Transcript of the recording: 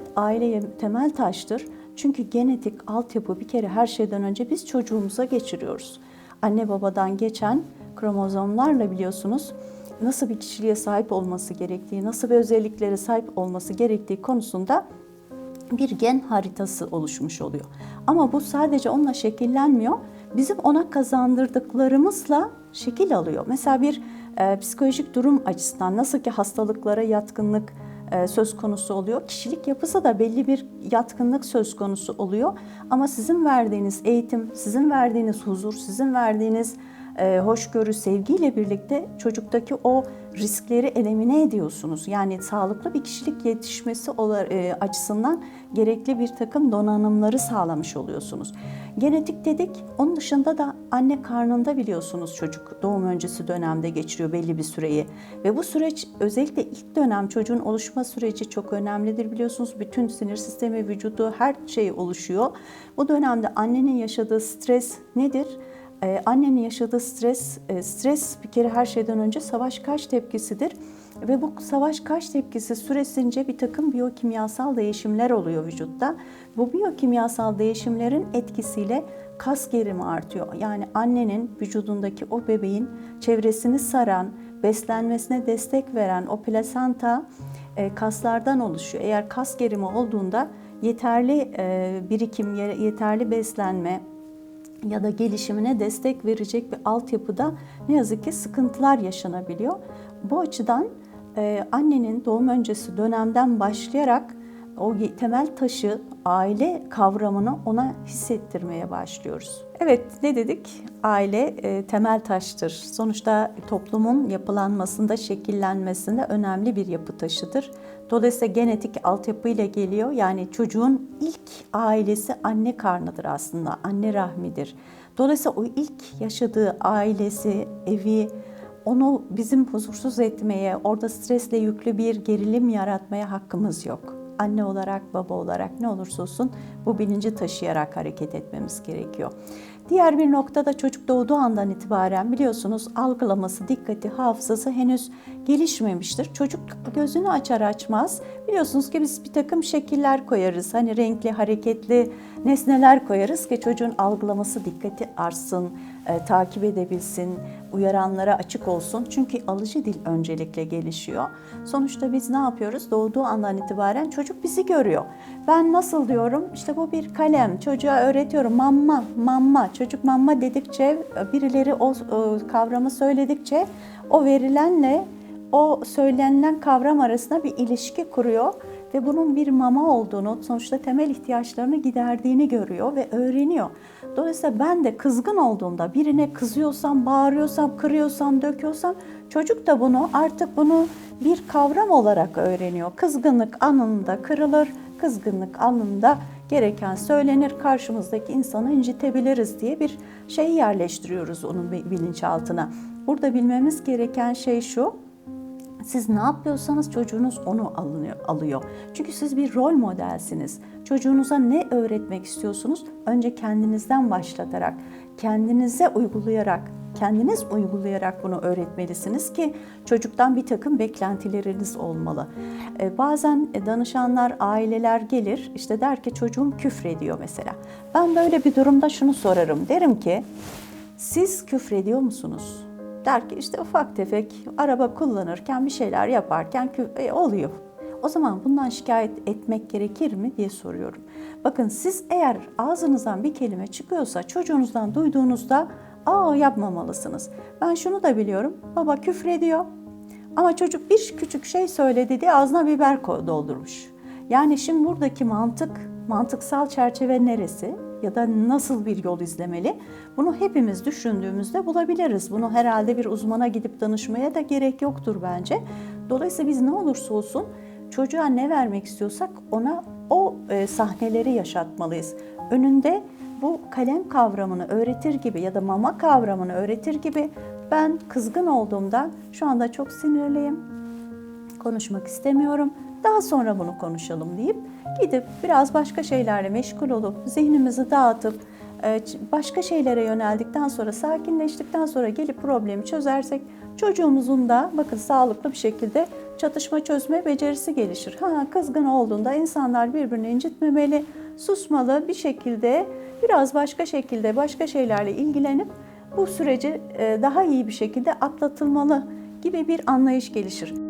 Evet aileye temel taştır. Çünkü genetik altyapı bir kere her şeyden önce biz çocuğumuza geçiriyoruz. Anne babadan geçen kromozomlarla biliyorsunuz nasıl bir kişiliğe sahip olması gerektiği, nasıl bir özelliklere sahip olması gerektiği konusunda bir gen haritası oluşmuş oluyor. Ama bu sadece onunla şekillenmiyor. Bizim ona kazandırdıklarımızla şekil alıyor. Mesela bir e, psikolojik durum açısından nasıl ki hastalıklara yatkınlık söz konusu oluyor. Kişilik yapısı da belli bir yatkınlık söz konusu oluyor. Ama sizin verdiğiniz eğitim, sizin verdiğiniz huzur, sizin verdiğiniz e, hoşgörü, sevgiyle birlikte çocuktaki o riskleri elimine ediyorsunuz. Yani sağlıklı bir kişilik yetişmesi e, açısından gerekli bir takım donanımları sağlamış oluyorsunuz. Genetik dedik, onun dışında da anne karnında biliyorsunuz çocuk doğum öncesi dönemde geçiriyor belli bir süreyi. Ve bu süreç özellikle ilk dönem çocuğun oluşma süreci çok önemlidir biliyorsunuz. Bütün sinir sistemi, vücudu her şey oluşuyor. Bu dönemde annenin yaşadığı stres nedir? Ee, annenin yaşadığı stres, e, stres bir kere her şeyden önce savaş kaç tepkisidir. Ve bu savaş kaç tepkisi süresince bir takım biyokimyasal değişimler oluyor vücutta. Bu biyokimyasal değişimlerin etkisiyle kas gerimi artıyor. Yani annenin vücudundaki o bebeğin çevresini saran, beslenmesine destek veren o plasenta e, kaslardan oluşuyor. Eğer kas gerimi olduğunda yeterli e, birikim, yeterli beslenme, ya da gelişimine destek verecek bir altyapıda ne yazık ki sıkıntılar yaşanabiliyor. Bu açıdan e, annenin doğum öncesi dönemden başlayarak o temel taşı, aile kavramını ona hissettirmeye başlıyoruz. Evet ne dedik? Aile e, temel taştır. Sonuçta toplumun yapılanmasında, şekillenmesinde önemli bir yapı taşıdır. Dolayısıyla genetik altyapı ile geliyor. Yani çocuğun ilk ailesi anne karnıdır aslında, anne rahmidir. Dolayısıyla o ilk yaşadığı ailesi, evi, onu bizim huzursuz etmeye, orada stresle yüklü bir gerilim yaratmaya hakkımız yok anne olarak, baba olarak ne olursa olsun bu bilinci taşıyarak hareket etmemiz gerekiyor. Diğer bir nokta da çocuk doğduğu andan itibaren biliyorsunuz algılaması, dikkati, hafızası henüz gelişmemiştir. Çocuk gözünü açar açmaz biliyorsunuz ki biz bir takım şekiller koyarız. Hani renkli, hareketli nesneler koyarız ki çocuğun algılaması, dikkati artsın, e, takip edebilsin, uyaranlara açık olsun. Çünkü alıcı dil öncelikle gelişiyor. Sonuçta biz ne yapıyoruz? Doğduğu andan itibaren çocuk bizi görüyor. Ben nasıl diyorum? İşte bu bir kalem. Çocuğa öğretiyorum. Mamma, mamma. Çocuk mamma dedikçe, birileri o kavramı söyledikçe o verilenle o söylenilen kavram arasında bir ilişki kuruyor ve bunun bir mama olduğunu, sonuçta temel ihtiyaçlarını giderdiğini görüyor ve öğreniyor. Dolayısıyla ben de kızgın olduğumda birine kızıyorsam, bağırıyorsam, kırıyorsam, döküyorsam çocuk da bunu artık bunu bir kavram olarak öğreniyor. Kızgınlık anında kırılır, kızgınlık anında gereken söylenir, karşımızdaki insanı incitebiliriz diye bir şey yerleştiriyoruz onun bilinçaltına. Burada bilmemiz gereken şey şu, siz ne yapıyorsanız çocuğunuz onu alınıyor, alıyor. Çünkü siz bir rol modelsiniz. Çocuğunuza ne öğretmek istiyorsunuz? Önce kendinizden başlatarak, kendinize uygulayarak, kendiniz uygulayarak bunu öğretmelisiniz ki çocuktan bir takım beklentileriniz olmalı. Ee, bazen danışanlar, aileler gelir işte der ki çocuğum küfrediyor mesela. Ben böyle bir durumda şunu sorarım. Derim ki siz küfrediyor musunuz? Der ki işte ufak tefek araba kullanırken bir şeyler yaparken e, oluyor. O zaman bundan şikayet etmek gerekir mi diye soruyorum. Bakın siz eğer ağzınızdan bir kelime çıkıyorsa çocuğunuzdan duyduğunuzda aa yapmamalısınız. Ben şunu da biliyorum. Baba küfrediyor. Ama çocuk bir küçük şey söyledi diye ağzına biber doldurmuş. Yani şimdi buradaki mantık, mantıksal çerçeve neresi? ya da nasıl bir yol izlemeli? Bunu hepimiz düşündüğümüzde bulabiliriz. Bunu herhalde bir uzmana gidip danışmaya da gerek yoktur bence. Dolayısıyla biz ne olursa olsun çocuğa ne vermek istiyorsak ona o e, sahneleri yaşatmalıyız. Önünde bu kalem kavramını öğretir gibi ya da mama kavramını öğretir gibi ben kızgın olduğumda şu anda çok sinirliyim, konuşmak istemiyorum daha sonra bunu konuşalım deyip gidip biraz başka şeylerle meşgul olup zihnimizi dağıtıp başka şeylere yöneldikten sonra sakinleştikten sonra gelip problemi çözersek çocuğumuzun da bakın sağlıklı bir şekilde çatışma çözme becerisi gelişir. Ha kızgın olduğunda insanlar birbirini incitmemeli, susmalı bir şekilde biraz başka şekilde başka şeylerle ilgilenip bu süreci e, daha iyi bir şekilde atlatılmalı gibi bir anlayış gelişir.